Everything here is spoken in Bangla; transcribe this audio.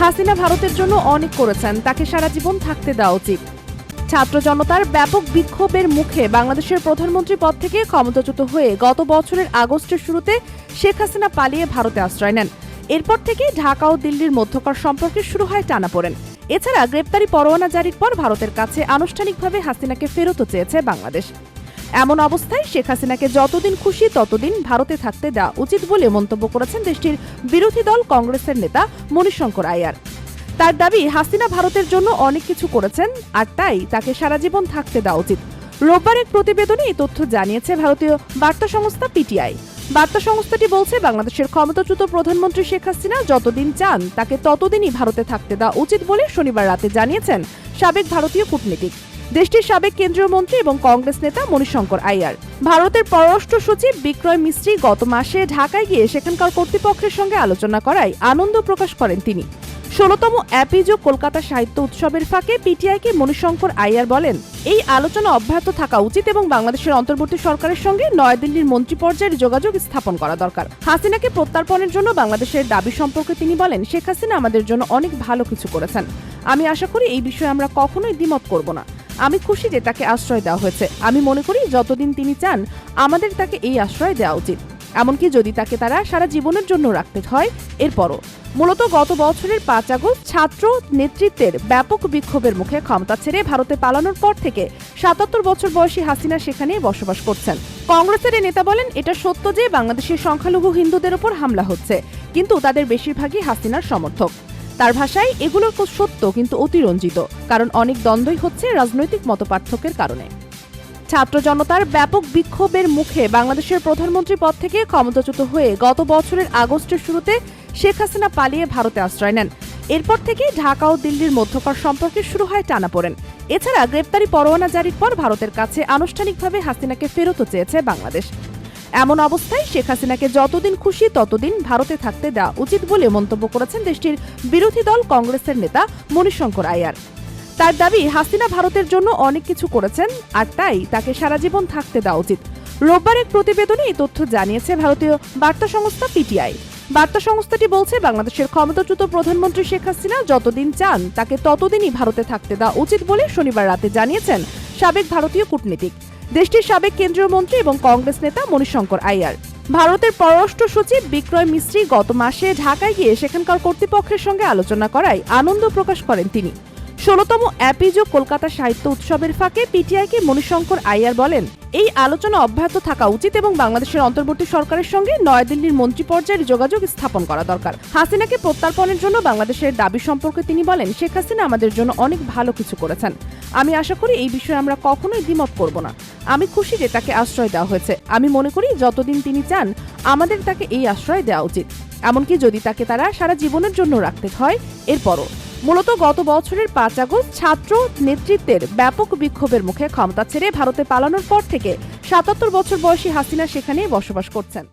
হাসিনা ভারতের জন্য অনেক করেছেন, তাকে সারা জীবন থাকতে দেওয়া উচিত। ছাত্র জনতার ব্যাপক বিক্ষোভের মুখে বাংলাদেশের প্রধানমন্ত্রী পদ থেকে ক্ষমতাচ্যুত হয়ে গত বছরের আগস্টের শুরুতে শেখ হাসিনা পালিয়ে ভারতে আশ্রয় নেন। এরপর থেকে ঢাকা ও দিল্লির মধ্যকার সম্পর্কে শুরু হয় টানাপোড়েন এছাড়া গ্রেপ্তারি পরোয়ানা জারির পর ভারতের কাছে আনুষ্ঠানিকভাবে হাসিনাকে ফেরতও চেয়েছে বাংলাদেশ। এমন অবস্থায় শেখ হাসিনাকে যতদিন খুশি ততদিন ভারতে থাকতে দেওয়া উচিত বলে মন্তব্য করেছেন দেশটির বিরোধী দল কংগ্রেসের নেতা মণিশঙ্কর আয়ার। তার দাবি, হাসিনা ভারতের জন্য অনেক কিছু করেছেন আর তাই তাকে সারা জীবন থাকতে দেওয়া উচিত। রোববার এক প্রতিবেদনে এই তথ্য জানিয়েছে ভারতীয় বার্তা সংস্থা পিটিআই। বার্তা সংস্থাটি বলছে, বাংলাদেশের ক্ষমতাচ্যুত প্রধানমন্ত্রী শেখ হাসিনা যতদিন চান তাকে ততদিনই ভারতে থাকতে দেওয়া উচিত বলে শনিবার রাতে জানিয়েছেন সাবেক ভারতীয় কূটনীতিক। দেশটির সাবেক কেন্দ্রীয় মন্ত্রী এবং কংগ্রেস নেতা মণিশঙ্কর আইয়ার। ভারতের পররাষ্ট্র সচিব বিক্রয় মিস্ত্রি গত মাসে ঢাকায় গিয়ে সেখানকার কর্তৃপক্ষের সঙ্গে আলোচনা করায় আনন্দ প্রকাশ করেন তিনি। ষোলতম অ্যাপিজো কলকাতা সাহিত্য উৎসবের ফাঁকে পিটিআইকে মণিশঙ্কর আইয়ার বলেন, এই আলোচনা অব্যাহত থাকা উচিত এবং বাংলাদেশের অন্তর্বর্তী সরকারের সঙ্গে নয়াদিল্লির মন্ত্রী পর্যায়ের যোগাযোগ স্থাপন করা দরকার। হাসিনাকে প্রত্যার্পণের জন্য বাংলাদেশের দাবি সম্পর্কে তিনি বলেন, শেখ হাসিনা আমাদের জন্য অনেক ভালো কিছু করেছেন। আমি আশা করি এই বিষয়ে আমরা কখনোই দ্বিমত করব না। আমি খুশি যে তাকে আশ্রয় দেওয়া হয়েছে। আমি মনে করি যতদিন তিনি চান, আমাদের তাকে এই আশ্রয় দেওয়া উচিত। এমনকি যদি তাকে তারা সারা জীবনের জন্য রাখতে হয়, এরপরও। মূলত গত বছরের পাঁচ আগস্ট ছাত্র নেতৃত্বের ব্যাপক বিক্ষোভের মুখে ক্ষমতা ছেড়ে ভারতে পালানোর পর থেকে সাতাত্তর বছর বয়সী হাসিনা সেখানে বসবাস করছেন। কংগ্রেসের নেতা বলেন, এটা সত্য যে বাংলাদেশের সংখ্যালঘু হিন্দুদের উপর হামলা হচ্ছে, কিন্তু তাদের বেশিরভাগই হাসিনার সমর্থক। তার ভাষায় এগুলো সত্য কিন্তু অতিরঞ্জিত, কারণ অনেক দ্বন্দ্বই হচ্ছে রাজনৈতিক মতপার্থক্যের কারণে। ছাত্র জনতার ব্যাপক বিক্ষোভের মুখে বাংলাদেশের প্রধানমন্ত্রী পদ থেকে ক্ষমতাচ্যুত হয়ে গত বছরের আগস্টের শুরুতে শেখ হাসিনা পালিয়ে ভারতে আশ্রয় নেন। এরপর থেকে ঢাকা ও দিল্লির মধ্যকার সম্পর্কে শুরু হয় টানাপোড়েন এছাড়া গ্রেপ্তারি পরোয়ানা জারির পর ভারতের কাছে আনুষ্ঠানিকভাবে হাসিনাকে ফেরতও চেয়েছে বাংলাদেশ। এমন অবস্থায় শেখ হাসিনাকে যতদিন খুশি ততদিন ভারতে থাকতে দেওয়া উচিত বলে মন্তব্য করেছেন দেশটির বিরোধী দল কংগ্রেসের নেতা মণিশঙ্কর আয়ার। তার দাবি, হাসিনা ভারতের জন্য অনেক কিছু করেছেন আর তাই তাকে সারা জীবন থাকতে দেওয়া উচিত। রোববার এক প্রতিবেদনে এই তথ্য জানিয়েছে ভারতীয় বার্তা সংস্থা পিটিআই। বার্তা সংস্থাটি বলছে, বাংলাদেশের ক্ষমতাচ্যুত প্রধানমন্ত্রী শেখ হাসিনা যতদিন চান তাকে ততদিনই ভারতে থাকতে দেওয়া উচিত বলে শনিবার রাতে জানিয়েছেন সাবেক ভারতীয় কূটনীতিক। দেশটির সাবেক কেন্দ্রীয় মন্ত্রী এবং কংগ্রেস নেতা মণিশঙ্কর আইয়ার। ভারতের পররাষ্ট্র সচিব বিক্রয় মিস্ত্রি গত মাসে ঢাকায় গিয়ে সেখানকার কর্তৃপক্ষের সঙ্গে আলোচনা করায় আনন্দ প্রকাশ করেন তিনি। ষোলতম অ্যাপিজো কলকাতা সাহিত্য উৎসবের ফাঁকে পিটিআইকে মণিশঙ্কর আইয়ার বলেন, এই আলোচনা অব্যাহত থাকা উচিত এবং বাংলাদেশের অন্তর্বর্তী সরকারের সঙ্গে নয়াদিল্লির মন্ত্রী পর্যায়ের যোগাযোগ স্থাপন করা দরকার। হাসিনাকে প্রত্যার্পণের জন্য বাংলাদেশের দাবি সম্পর্কে তিনি বলেন, শেখ হাসিনা আমাদের জন্য অনেক ভালো কিছু করেছেন। আমি আশা করি এই বিষয়ে আমরা কখনোই দ্বিমত করব না। আমি খুশি যে তাকে আশ্রয় দেওয়া হয়েছে। আমি মনে করি যতদিন তিনি চান, আমাদের তাকে এই আশ্রয় দেওয়া উচিত। এমনকি যদি তাকে তারা সারা জীবনের জন্য রাখতে হয়, এরপরও। মূলত গত বছরের পাঁচ আগস্ট ছাত্র নেতৃত্বের ব্যাপক বিক্ষোভের মুখে ক্ষমতা ছেড়ে ভারতে পালানোর পর থেকে সাতাত্তর বছর বয়সী হাসিনা সেখানে বসবাস করছেন।